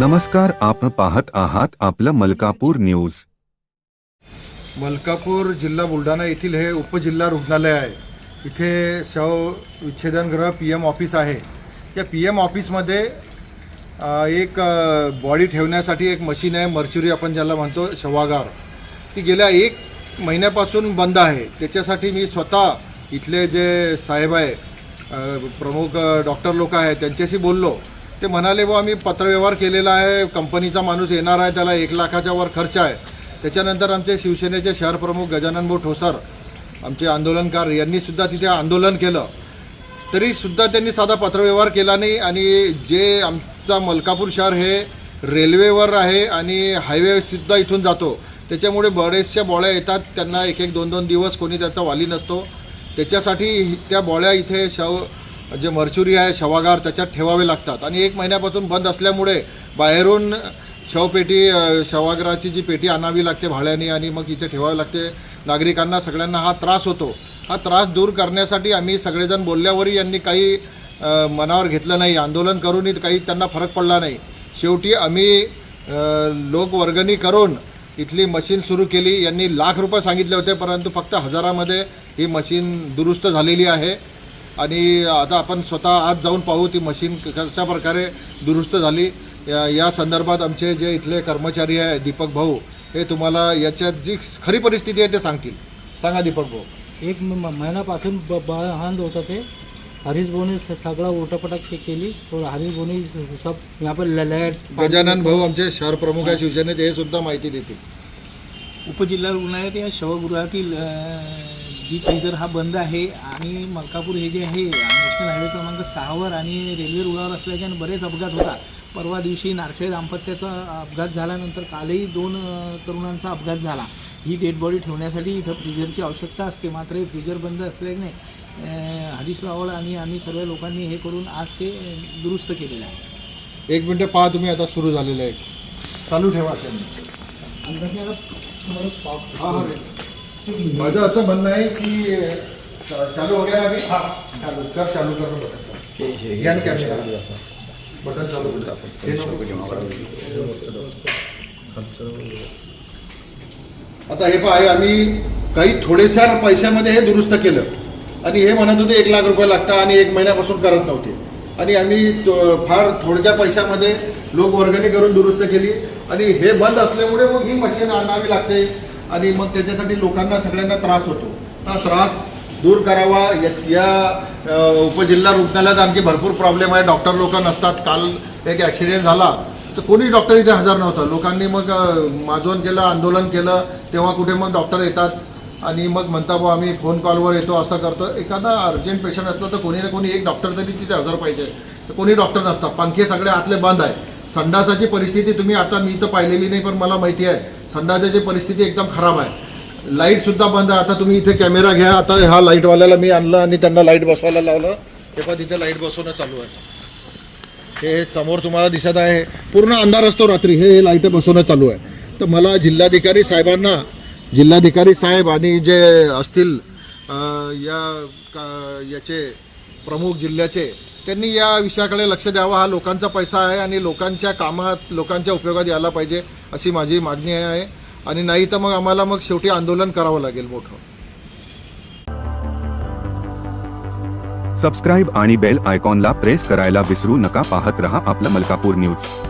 नमस्कार आपण पाहत आहात आपलं मलकापूर न्यूज. मलकापूर जिल्हा बुलढाणा येथील हे उपजिल्हा रुग्णालय आहे. इथे शव विच्छेदनगृह पी एम ऑफिस आहे. त्या पी एम ऑफिसमध्ये एक बॉडी ठेवण्यासाठी एक मशीन आहे मर्च्युरी आपण ज्याला म्हणतो शवागार. ती गेल्या एक महिन्यापासून बंद आहे. त्याच्यासाठी मी स्वतः इथले जे साहेब आहे प्रमुख डॉक्टर लोक आहेत त्यांच्याशी बोललो. ते म्हणाले बुवा आम्ही पत्रव्यवहार केलेला आहे कंपनीचा माणूस येणार आहे त्याला एक लाखाच्या वर खर्च आहे. त्याच्यानंतर आमचे शिवसेनेचे शहर प्रमुख गजानन भाऊ ठोसर आमचे आंदोलनकार यांनीसुद्धा तिथे आंदोलन केलं. तरीसुद्धा त्यांनी साधा पत्रव्यवहार केला नाही आणि जे आमचा मलकापूर शहर हे रेल्वेवर आहे आणि हायवेसुद्धा इथून जातो त्याच्यामुळे बरेचशा बॉळ्या येतात त्यांना एक एक दोन दोन दिवस कोणी त्याचा वाली नसतो. त्याच्यासाठी त्या बॉळ्या इथे शव जे मर्च्युरी आहे शवागार त्याच्यात ठेवावे लागतात. आणि एक महिन्यापासून बंद असल्यामुळे बाहेरून शवपेटी शवागराची जी पेटी आणावी लागते भाड्याने आणि मग इथे ठेवावी लागते नागरिकांना सगळ्यांना हा त्रास होतो. हा त्रास दूर करण्यासाठी आम्ही सगळेजण बोलल्यावरही यांनी काही मनावर घेतलं नाही. आंदोलन करूनही काही त्यांना फरक पडला नाही. शेवटी आम्ही लोकवर्गणी करून इथली मशीन सुरू केली. यांनी लाख रुपये सांगितले होते परंतु फक्त हजारामध्ये ही मशीन दुरुस्त झालेली आहे. आणि आता आपण स्वतः आज जाऊन पाहू ती मशीन क- कशा प्रकारे दुरुस्त झाली. या या संदर्भात आमचे जे इथले कर्मचारी आहे दीपक भाऊ हे तुम्हाला याच्यात जी खरी परिस्थिती आहे ते सांगतील. सांगा दीपक भाऊ. एक म- महिन्यापासून ब बंद होतं ते. हरीश भाऊने सगळं उलटपटक के- केली. तो हरीश भाऊने सब यहाँ पर गजानन भाऊ आमचे शहर प्रमुख आहे शिवसेनेचे हे सुद्धा माहिती देतील. उपजिल्हा रुग्णालयात या शवगृहातील जी ट्रिगर हा बंद आहे आणि मलकापूर हे जे आहे नॅशनल हायवे क्रमांक सहावर आणि रेल्वे रुळावर असल्याच्याने बरेच अपघात होता परवा दिवशी नारखेड दाम्पत्याचा अपघात झाल्यानंतर कालही दोन तरुणांचा अपघात झाला. ही डेड बॉडी ठेवण्यासाठी इथं फ्रिजरची आवश्यकता असते मात्र हे फ्रिजर बंद असल्याने हरीश रावळ आणि आम्ही सर्व लोकांनी हे करून आज ते दुरुस्त केलेलं आहे. एक मिनटं पहा तुम्ही आता सुरू झालेलं आहे. चालू ठेवा त्यांनी हा, हा. माझं असं म्हणणं आहे की चा- चालू वगैरे आम्ही हा. चालू कर चालू कर. Button camera. बटन चालू करू. हे नको. आता हे पहा हे आम्ही काही थोडेशार पैशामध्ये हे दुरुस्त केलं. आणि हे म्हणत होते एक लाख रुपये लागतात आणि एक महिन्यापासून करत नव्हते. आणि आम्ही तो- फार थोडक्या पैशामध्ये लोकवर्गणी करून दुरुस्त केली. आणि हे बंद असल्यामुळे मग ही मशीन आणावी लागते. आणि मग त्याच्यासाठी लोकांना सगळ्यांना त्रास होतो. हा त्रास दूर करावा. या- या उपजिल्हा रुग्णालयात आणखी भरपूर प्रॉब्लेम आहे. डॉक्टर लोक नसतात. काल एक ॲक्सिडेंट झाला. तर कोणी डॉक्टर इथे हजर नव्हतं. लोकांनी मग माजवण केलं आंदोलन केलं. तेव्हा कुठे मग डॉक्टर येतात. आणि मग म्हणता बुवा आम्ही फोन कॉलवर येतो असं करतो. एखादा अर्जंट पेशंट असलं तर कोणी ना कोणी एक डॉक्टर तरी तिथे हजर पाहिजे. तर कोणी डॉक्टर नसतात. पंखे सगळे आतले बंद आहे. संडासाची परिस्थिती तुम्ही आता मी तर पाहिलेली नाही पण मला माहिती आहे. संडासाची परिस्थिती एकदम खराब आहे. लाईटसुद्धा बंद आहे. आता तुम्ही इथे कॅमेरा घ्या. आता हा लाईटवाल्याला मी आणलं आणि त्यांना लाइट बसवायला लावलं. तेव्हा तिथे लाइट बसवणं चालू आहे. हे समोर तुम्हाला दिसत आहे. पूर्ण अंधार असतो रात्री. हे लाइट बसवणं चालू आहे. तर मला जिल्हाधिकारी साहेबांना जिल्हाधिकारी साहेब आणि जे असतील या का- याचे प्रमुख जिल्ह्याचे त्यांनी या विषयाकडे लक्ष द्यावं. हा लोकांचा पैसा आहे आणि लोकांच्या कामात लोकांच्या उपयोगात यायला पाहिजे अशी माझी मागणी आहे. आणि नाही तर मग आम्हाला मग शेवटी आंदोलन करावं लागेल मोठं. सबस्क्राईब आणि बेल आयकॉनला प्रेस करायला विसरू नका. पाहत रहा आपलं मलकापूर न्यूज